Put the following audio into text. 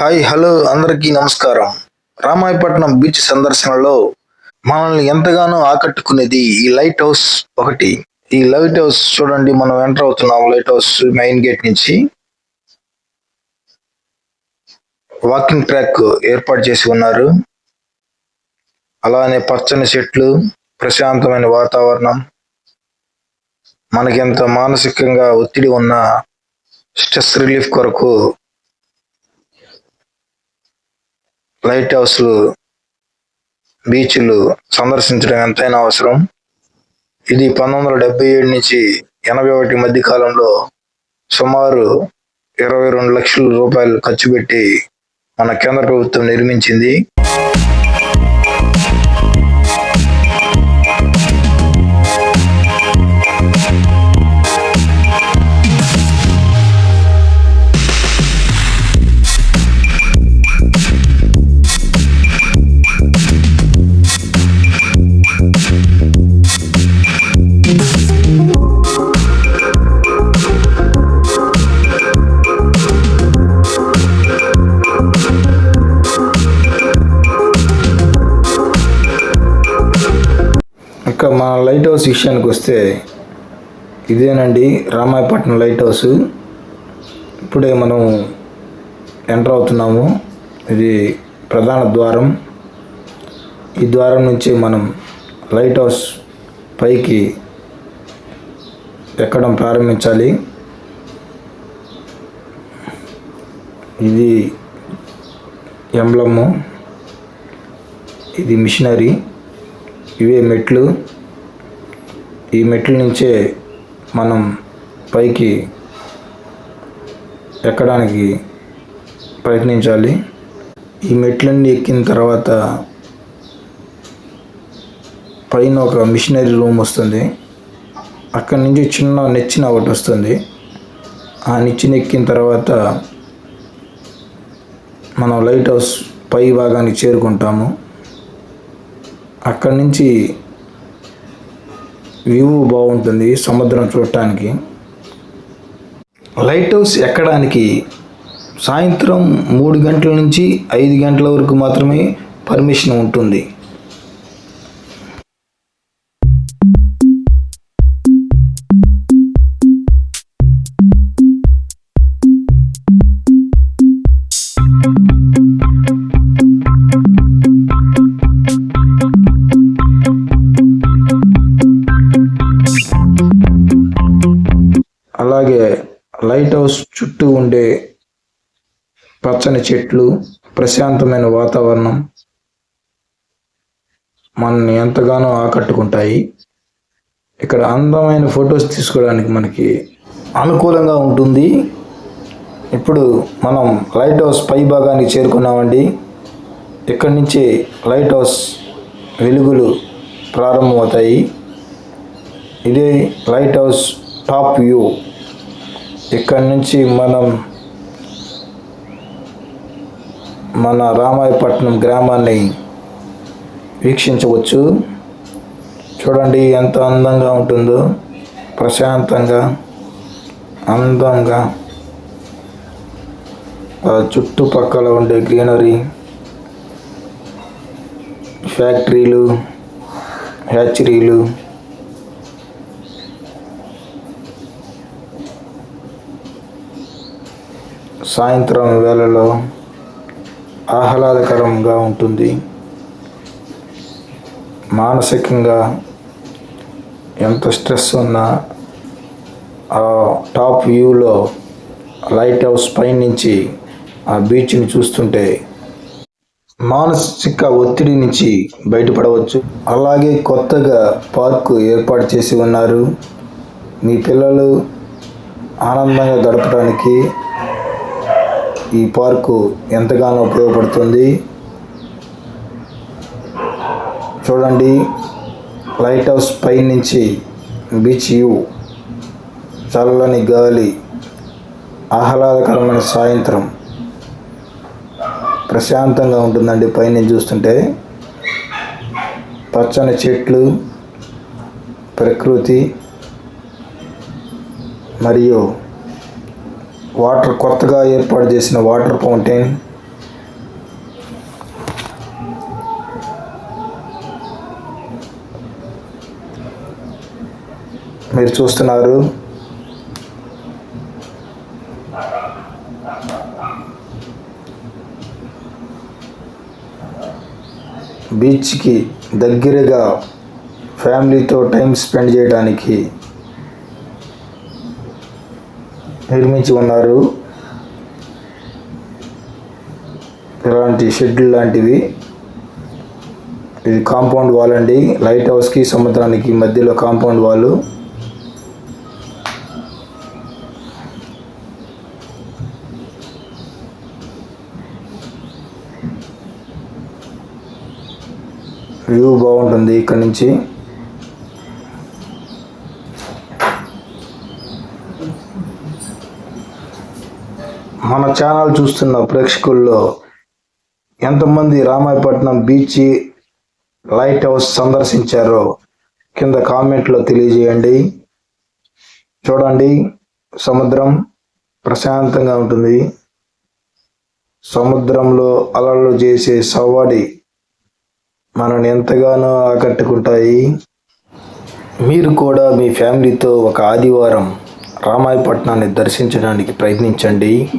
Hi hello అందరికీ నమస్కారం. Ramayapatnam beach సందర్శనలో మనల్ని ఎంతగానో ఆకట్టుకునేది ఈ లైట్ హౌస్ ఒకటి. ఈ లైట్ హౌస్ చూడండి మనం ఎంటర్ అవుతున్నాం లైట్ హౌస్ మెయిన్ గేట్ నుంచి. వాకింగ్ ట్రాక్ ఏర్పాటు చేసి ఉన్నారు. అలానే పచ్చని చెట్లు ప్రశాంతమైన వాతావరణం. మనకి ఎంత మానసికంగా ఒత్తిడి ఉన్న స్ట్రెస్ రిలీఫ్ కొరకు లైట్ హౌస్లు బీచ్లు సందర్శించడం ఎంతైనా అవసరం. ఇది పంతొమ్మిది వందల డెబ్బై ఏడు నుంచి ఎనభై ఒకటి మధ్య కాలంలో సుమారు ఇరవై రెండు లక్షల రూపాయలు ఖర్చు పెట్టి మన కేంద్ర ప్రభుత్వం నిర్మించింది. మన లైట్ హౌస్ విషయానికి వస్తే ఇదేనండి రామాయపట్నం లైట్ హౌస్ ఇప్పుడే మనం ఎంటర్ అవుతున్నాము. ఇది ప్రధాన ద్వారం. ఈ ద్వారం నుంచి మనం లైట్ హౌస్ పైకి ఎక్కడం ప్రారంభించాలి. ఇది ఎంబ్లము. ఇది మిషనరీ. ఇవే మెట్లు. ఈ మెట్ల నుంచే మనం పైకి ఎక్కడానికి ప్రయత్నించాలి. ఈ మెట్లన్నీ ఎక్కిన తర్వాత పైన ఒక మిషనరీ రూమ్ వస్తుంది. అక్కడి నుంచి చిన్న నెచ్చిన ఒకటి వస్తుంది. ఆ నిచ్చెన ఎక్కిన తర్వాత మనం లైట్ హౌస్ పై భాగానికి చేరుకుంటాము. అక్కడి నుంచి వ్యూ బాగుంటుంది సముద్రం చూడటానికి. లైట్ హౌస్ ఎక్కడానికి సాయంత్రం మూడు గంటల నుంచి ఐదు గంటల వరకు మాత్రమే పర్మిషన్ ఉంటుంది. లైట్ హౌస్ చుట్టూ ఉండే పచ్చని చెట్లు ప్రశాంతమైన వాతావరణం మనల్ని ఎంతగానో ఆకట్టుకుంటాయి. ఇక్కడ అందమైన ఫొటోస్ తీసుకోవడానికి మనకి అనుకూలంగా ఉంటుంది. ఇప్పుడు మనం లైట్ హౌస్ పై భాగానికి చేరుకున్నామండి. ఇక్కడి నుంచి లైట్ హౌస్ వెలుగులు ప్రారంభమవుతాయి. ఇదే లైట్ హౌస్ టాప్ వ్యూ. ఇక్కడ నుంచి మనం మన రామాయపట్నం గ్రామాన్ని వీక్షించవచ్చు. చూడండి ఎంత అందంగా ఉంటుందో. ప్రశాంతంగా అందంగా. చుట్టుపక్కల ఉండే గ్రీనరీ ఫ్యాక్టరీలు హ్యాచరీలు సాయంత్రం వేళలో ఆహ్లాదకరంగా ఉంటుంది. మానసికంగా ఎంత స్ట్రెస్ ఉన్నా ఆ టాప్ వ్యూలో లైట్ హౌస్ పైనుంచి ఆ బీచ్ని చూస్తుంటే మానసిక ఒత్తిడి నుంచి బయటపడవచ్చు. అలాగే కొత్తగా పార్కు ఏర్పాటు చేసి ఉన్నారు. మీ పిల్లలు ఆనందంగా గడపడానికి ఈ పార్కు ఎంతగానో ఉపయోగపడుతుంది. చూడండి లైట్ హౌస్ పై నుంచి బీచ్ వ్యూ చల్లని గాలి ఆహ్లాదకరమైన సాయంత్రం. ప్రశాంతంగా ఉంటుందండి పైనుంచి చూస్తుంటే. పచ్చని చెట్లు ప్రకృతి మరియు వాటర్ కొత్తగా ఏర్పాటు చేసిన వాటర్ ఫౌంటైన్. మీరు చూస్తున్నారు. బీచ్కి దగ్గరగా ఫ్యామిలీతో టైం స్పెండ్ చేయడానికి నిర్మించి ఉన్నారు. ఇలాంటి షెడ్ లాంటివి. ఇది కాంపౌండ్ వాల్ అండి. లైట్ హౌస్కి సముద్రానికి మధ్యలో కాంపౌండ్ వాల్. వ్యూ బాగుంటుంది ఇక్కడ నుంచి. మన ఛానల్ చూస్తున్న ప్రేక్షకుల్లో ఎంతమంది రామాయపట్నం బీచ్ లైట్ హౌస్ సందర్శించారో కింద కామెంట్లో తెలియజేయండి. చూడండి సముద్రం ప్రశాంతంగా ఉంటుంది. సముద్రంలో అలలు చేసే సవ్వడి మనల్ని ఎంతగానో ఆకట్టుకుంటాయి. మీరు కూడా మీ ఫ్యామిలీతో ఒక ఆదివారం రామాయపట్నాన్ని దర్శించడానికి ప్రయత్నించండి.